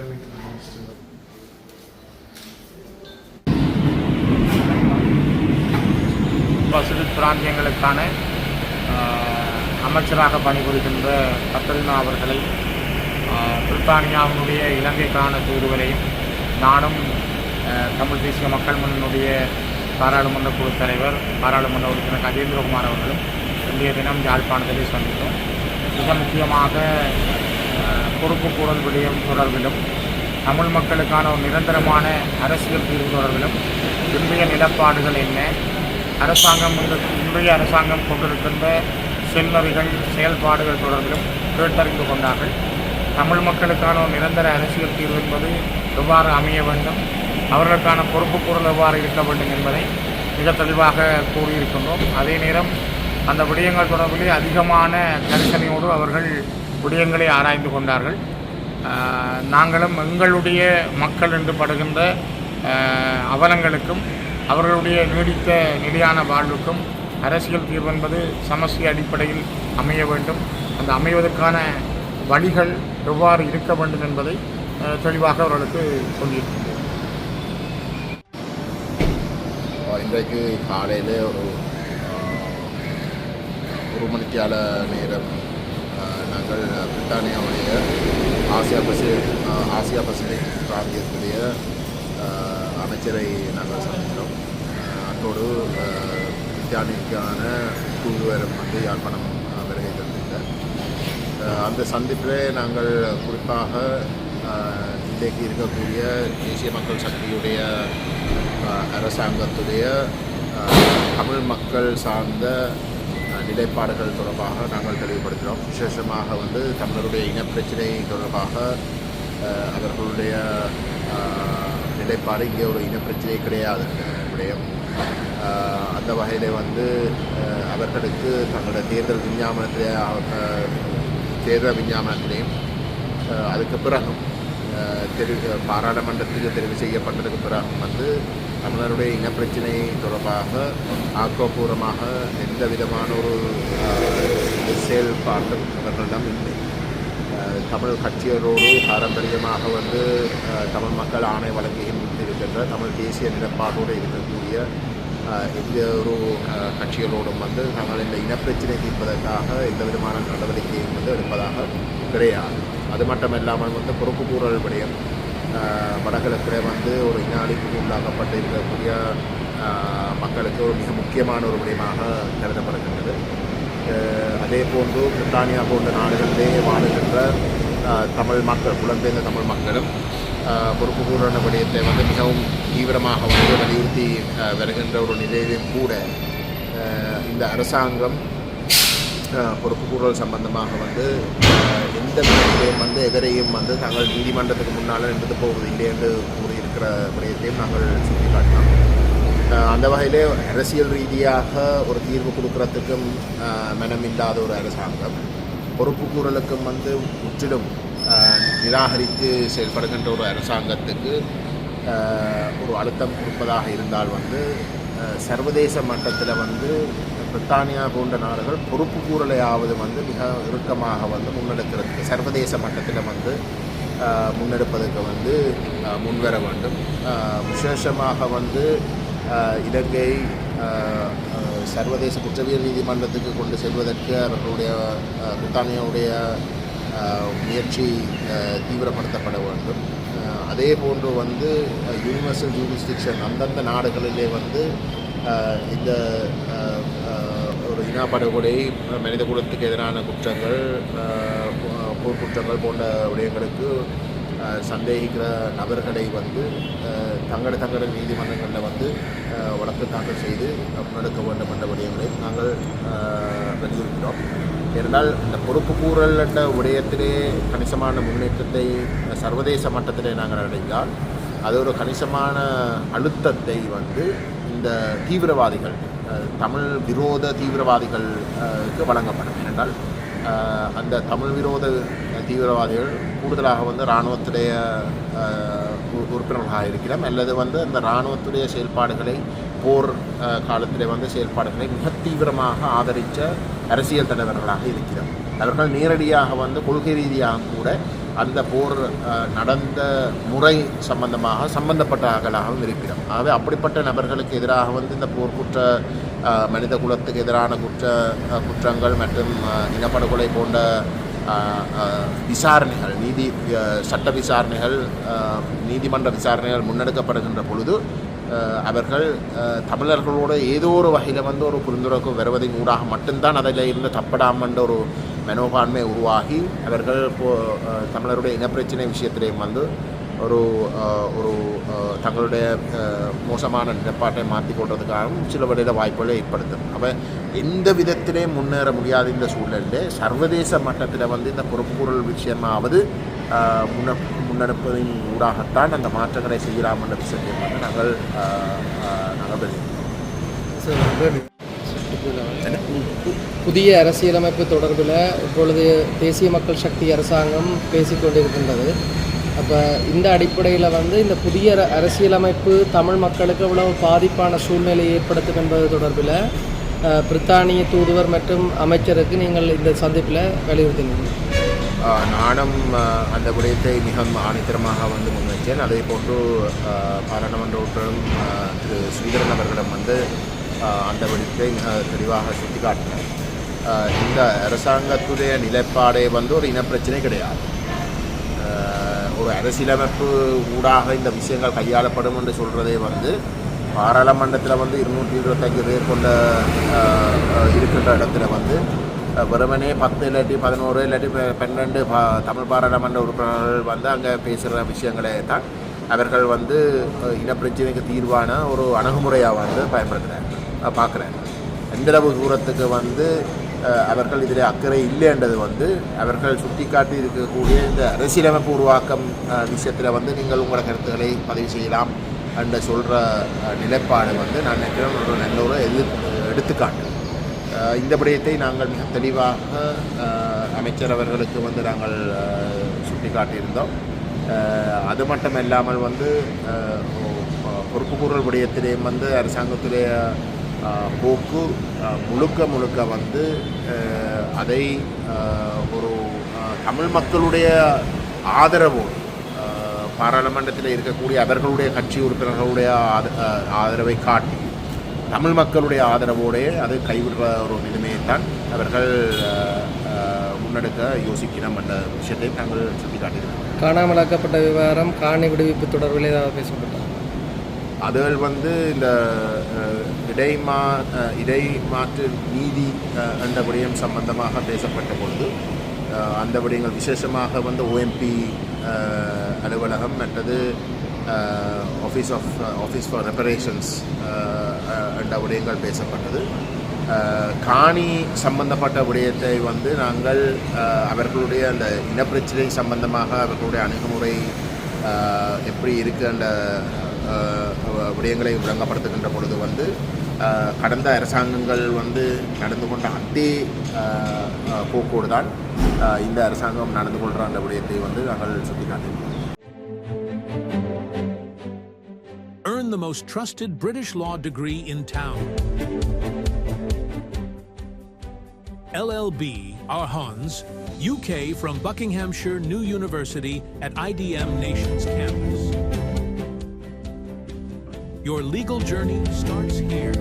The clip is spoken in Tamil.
confirming to the minister. பிராந்தியங்களுக்கான அமைச்சராக பணிபுரிகின்ற கத்தரினா அவர்களை பிரித்தானியாவினுடைய இலங்கைக்கான தூதுவரையும் நானும் தமிழ் தேசிய மக்கள் முன்னுடைய பாராளுமன்ற குழு தலைவர் பாராளுமன்ற உறுப்பினர் கஜேந்திரகுமார் அவர்களும் இன்றைய தினம் யாழ்ப்பாணத்திலே சந்தித்தோம் மிக முக்கியமாக பொறுப்பு கூறல் விடயம் தொடர்பிலும் தமிழ் மக்களுக்கான ஒரு நிரந்தரமான அரசியல் தீர்வு தொடர்பிலும் இன்றைய நிலப்பாடுகள் என்ன? அரசாங்கம் இன்றைய அரசாங்கம் கொண்டிருக்கின்ற செல்நறிகள் செயல்பாடுகள் தொடர்பிலும் கேட்டறிந்து கொண்டார்கள். தமிழ் மக்களுக்கான ஒரு நிரந்தர அரசியல் தீர்வு என்பது எவ்வாறு அமைய வேண்டும்? அவர்களுக்கான பொறுப்புக்கூறல் எவ்வாறு இருக்க வேண்டும் என்பதை மிக தெளிவாக கூறியிருக்கின்றோம். அதே நேரம் அந்த விடயங்கள் தொடர்பிலே அதிகமான கரிசனையோடு அவர்கள் விடயங்களை ஆராய்ந்து கொண்டார்கள். நாங்களும் எங்களுடைய மக்கள் என்று படுகின்ற அவலங்களுக்கும் அவர்களுடைய நீடித்த நிலையான வாழ்வுக்கும் அரசியல் தீர்வு என்பது சமஸ்டி அடிப்படையில் அமைய வேண்டும். அந்த அமைவதற்கான வழிகள் எவ்வாறு இருக்க வேண்டும் என்பதை தெளிவாக அவர்களுக்கு சொல்லியிருக்கின்றோம் இன்றைக்கு காலையில் ஒரு ஒரு மணிக்கால நேரம் நாங்கள் பிரித்தானியாவுடைய ஆசியா பசிபிக் ஆசியா பசிபிக் பிராந்தியத்துடைய அமைச்சரை நாங்கள் சந்தித்தோம் அத்தோடு ஆஹ், தூதுவரம் வந்து யாழ்ப்பாணம் வருகை தந்திருந்தார் அந்த சந்திப்பிலே நாங்கள் குறிப்பாக இன்றைக்கு இருக்கக்கூடிய தேசிய மக்கள் சக்தியுடைய அரசாங்கத்துடைய தமிழ் மக்கள் சார்ந்த நிலைப்பாடுகள் தொடர்பாக நாங்கள் தெளிவுபடுத்தினோம். விசேஷமாக வந்து தமிழருடைய இனப்பிரச்சனை தொடர்பாக அவர்களுடைய நிலைப்பாடு இங்கே ஒரு இனப்பிரச்சனை கிடையாது. விடயம். அந்த வகையில் வந்து அவர்களுக்கு தங்களுடைய தேர்தல் விஞ்ஞாபனத்திலே தேர்தல் விஞ்ஞாபனத்திலையும் அதுக்கு பிறகும் தெரிவி பாராளுமன்றத்துக்கு தெரிவு செய்யப்பட்டதுக்கு பிறகும் வந்து தமிழருடைய இனப்பிரச்சினை தொடர்பாக ஆக்கப்பூர்வமாக எந்த விதமான ஒரு ஆஹ், செயல்பாடும் அவர்களிடம் இல்லை. தமிழ் கட்சியரோடு பாரம்பரியமாக வந்து தமிழ் மக்கள் ஆணை வழங்குகின்றிருக்கின்ற தமிழ் தேசிய நிலப்பாட்டோடு இருக்கக்கூடிய எந்த ஒரு கட்சிகளோடும் வந்து நாங்கள் இந்த இனப்பிரச்சினை தீர்ப்பதற்காக எந்த விதமான நடவடிக்கையும் வந்து எடுப்பதாக கிடையாது. அது மட்டும் இல்லாமல் வந்து பொறுப்புக்கூறல் விடயம் வடகிழக்கில் வந்து ஒரு இன அழிப்புக்கு உள்ளாக்கப்பட்டு இருக்கக்கூடிய மக்களுக்கு ஒரு மிக முக்கியமான ஒரு விடயமாக கருதப்படுகின்றது. அதே போன்று பிரித்தானியா போன்ற நாடுகளிலே வாழுகின்ற தமிழ் மக்கள் புலம்பெயர்ந்த தமிழ் மக்களும் பொறுப்பு கூறான விடயத்தை வந்து மிகவும் தீவிரமாக வந்து வலியுறுத்தி வருகின்ற ஒரு நிலையிலும் கூட இந்த அரசாங்கம் பொறுப்பு கூறல் சம்பந்தமாக வந்து எந்த விதத்திலையும் வந்து எதிரையும் வந்து தாங்கள் நீதிமன்றத்துக்கு முன்னால் நின்று போவது இல்லை என்று கூறியிருக்கிற விடயத்தையும் நாங்கள் சுட்டிக்காட்டினோம். அந்த வகையிலே அரசியல் ரீதியாக ஒரு தீர்வு கொடுக்கறதுக்கும் அஹ், மனமில்லாத ஒரு அரசாங்கம் பொறுப்பு கூறலுக்கும் வந்து முற்றிலும் நிராகரித்து செயல்படுகின்ற ஒரு அரசாங்கத்துக்கு ஒரு அழுத்தம் கொடுப்பதாக இருந்தால் வந்து சர்வதேச மட்டத்தில் வந்து பிரித்தானியா போன்ற நாடுகள் பொறுப்பு கூறலையாவது வந்து மிக இறுக்கமாக வந்து முன்னெடுக்கிறதுக்கு சர்வதேச மட்டத்தில் வந்து முன்னெடுப்பதற்கு வந்து முன்வர வேண்டும். விசேஷமாக வந்து இலங்கை சர்வதேச குற்றவியல் நீதிமன்றத்துக்கு கொண்டு செல்வதற்கு அவர்களுடைய பிரித்தானியாவுடைய முயற்சி தீவிரப்படுத்தப்பட வேண்டும். அதே போன்று வந்து யூனிவர்சல் ஜூரிஸ்டிக்ஷன் அந்தந்த நாடுகளிலே வந்து இந்த அஹ், படுகொலை மனித குலத்துக்கு எதிரான குற்றங்கள் போர்க்குற்றங்கள் போன்ற விடயங்களுக்கு சந்தேகிக்கிற நபர்களை வந்து தங்கட தங்கட நீதிமன்றங்களில் வந்து வழக்கு தாக்கல் செய்து முன்னெடுக்க வேண்டும் என்ற விடயங்களை நாங்கள் வலியுறுத்தினோம் ஏனென்றால் இந்த பொறுப்பு கூறல் என்ற விடயத்திலே கணிசமான முன்னேற்றத்தை சர்வதேச மட்டத்திலே நாங்கள் அடைந்தால் அது ஒரு கணிசமான அழுத்தத்தை வந்து இந்த தீவிரவாதிகள் தமிழ் விரோத தீவிரவாதிகளுக்கு வழங்கப்படும். ஏனென்றால் அந்த தமிழ் விரோத தீவிரவாதிகள் கூடுதலாக வந்து இராணுவத்துடைய உ- உறுப்பினர்களாக இருக்கிறோம் அல்லது வந்து அந்த இராணுவத்துடைய செயல்பாடுகளை போர் காலத்திலே வந்து செயல்பாடுகளை மிக தீவிரமாக ஆதரித்த அரசியல் தலைவர்களாக இருக்கிறோம் அவர்கள் நேரடியாக வந்து கொள்கை ரீதியாக கூட அந்த போர் நடந்த முறை சம்பந்தமாக சம்பந்தப்பட்டவர்களாகவும் இருக்கிறோம். ஆகவே அப்படிப்பட்ட நபர்களுக்கு எதிராக வந்து இந்த போர் குற்ற மனித குலத்துக்கு எதிரான குற்ற குற்றங்கள் மற்றும் இனப்படுகொலை போன்ற விசாரணைகள் நீதி சட்ட விசாரணைகள் நீதிமன்ற விசாரணைகள் முன்னெடுக்கப்படுகின்ற பொழுது அவர்கள் தமிழர்களோட ஏதோ ஒரு வகையில் வந்து ஒரு புரிந்துணர்வு வருவதின் ஊடாக மட்டும்தான் அதில் இருந்து தப்படாமன்ற ஒரு மனோபான்மை உருவாகி அவர்கள் தமிழருடைய இனப்பிரச்சனை விஷயத்திலேயும் வந்து ஒரு ஒரு தங்களுடைய மோசமான நிலப்பாட்டை மாற்றி கொள்றதுக்காகவும் சில வழியில் வாய்ப்புகளை ஏற்படுத்தும். அப்போ எந்த விதத்திலே முன்னேற முடியாத இந்த சூழலில் சர்வதேச மட்டத்தில் வந்து இந்த பொறுப்புக்கூறல் விஷயமாவது முன்ன முன்னெடுப்பதின் ஊடாகத்தான் அந்த மாற்றங்களை செய்யலாம் என்ற விஷயத்தை வந்து நாங்கள் அஹ், அஹ், நாங்கள் புதிய அரசியலமைப்பு தொடர்பில் இப்பொழுது தேசிய மக்கள் சக்தி அரசாங்கம் பேசிக்கொண்டிருக்கின்றது. அப்போ இந்த அடிப்படையில் வந்து இந்த புதிய அரசியலமைப்பு தமிழ் மக்களுக்கு எவ்வளவு பாதிப்பான சூழ்நிலையை ஏற்படுத்தும் என்பது தொடர்பில் பிரித்தானிய தூதுவர் மற்றும் அமைச்சருக்கு நீங்கள் இந்த சந்திப்பில் வலியுறுத்தினீங்க. நானும் அந்த விடயத்தை மிக ஆணித்தரமாக வந்து முன்வைத்தேன். அதே போன்று பாராளுமன்ற உறுப்பினரும் திரு. ஸ்ரீதரன் அவர்களிடம் வந்து அந்த விடயத்தை மிக தெளிவாக சுட்டிக்காட்டினார். இந்த அரசாங்கத்துடைய நிலைப்பாடே வந்து ஒரு இனப்பிரச்சனை கிடையாது ஒரு அரசியலமைப்பு ஊடாக இந்த விஷயங்கள் கையாளப்படும் என்று சொல்கிறதே வந்து பாராளுமன்றத்தில் வந்து இருநூற்றி இருபத்தஞ்சு பேர் கொண்ட இருக்கின்ற இடத்துல வந்து வெறுமனே பத்து இல்லாட்டி பதினோரு இல்லாட்டி பன்னெண்டு பா தமிழ் பாராளுமன்ற உறுப்பினர்கள் வந்து அங்கே பேசுகிற விஷயங்களே தான் அவர்கள் வந்து இனப்பிரச்சனைக்கு தீர்வான ஒரு அணுகுமுறையாக வந்து பயன்படுத்துகிறாங்க பார்க்குறாங்க எந்தளவு தூரத்துக்கு வந்து அவர்கள் இதில் அக்கறை இல்லைன்றது வந்து அவர்கள் சுட்டிக்காட்டி இருக்கக்கூடிய இந்த அரசியலமைப்பு உருவாக்கம் விஷயத்தில் வந்து நீங்கள் உங்களோட கருத்துக்களை பதிவு செய்யலாம் என்ற சொல்கிற நிலைப்பாடு வந்து நான் நினைக்கிறேன் ஒரு நல்ல ஒரு எதிர் எடுத்துக்காட்டு. இந்த விடயத்தை நாங்கள் மிக தெளிவாக அமைச்சர் அவர்களுக்கு வந்து நாங்கள் சுட்டி சுட்டிக்காட்டியிருந்தோம். அது மட்டும் இல்லாமல் வந்து பொறுப்புக்கூறல் விடயத்திலேயும் வந்து அரசாங்கத்துடைய போக்கு முழுக்க முழுக்க வந்து அதை ஒரு தமிழ் மக்களுடைய ஆதரவோடு பாராளுமன்றத்தில் இருக்கக்கூடிய அவர்களுடைய கட்சி உறுப்பினர்களுடைய ஆத- ஆதரவை காட்டி தமிழ் மக்களுடைய ஆதரவோடே அது கைவிடுற ஒரு நிலைமையைத்தான் அவர்கள் முன்னெடுக்க யோசிக்கணும் என்ற விஷயத்தை நாங்கள் சுட்டிக்காட்டியிருக்கிறோம். காணாமலாக்கப்பட்ட விவகாரம் காணி விடுவிப்பு தொடர்பில் ஏதாவது பேசப்பட்டார் அதுகள் வந்து இந்த இடைமா இடைமாற்று நீதி என்ற விடயம் சம்பந்தமாக பேசப்பட்ட பொழுது அந்த விடயங்கள் விசேஷமாக வந்து ஓஎம்பி அலுவலகம் மற்றது office of office for reparations என்ற விடயங்கள் பேசப்பட்டது. காணி சம்பந்தப்பட்ட விடயத்தை வந்து நாங்கள் அவர்களுடைய அந்த இனப்பிரச்சனை சம்பந்தமாக அவர்களுடைய அணுகுமுறை எப்படி இருக்குன்ற அந்த விடயங்களை விளங்கப்படுத்துகின்ற பொழுது வந்து கடந்த அரசாங்கங்கள் வந்து நடந்து கொண்ட அதே போக்கோடு தான் இந்த அரசாங்கம் நடந்து கொள்கிற அந்த விடயத்தை வந்து நாங்கள் சுட்டிக்காட்டியிருக்கிறோம் Earn the most trusted British law degree in town. LLB, our Hans, UK from Buckinghamshire New University at IDM Nations campus. Your legal journey starts here.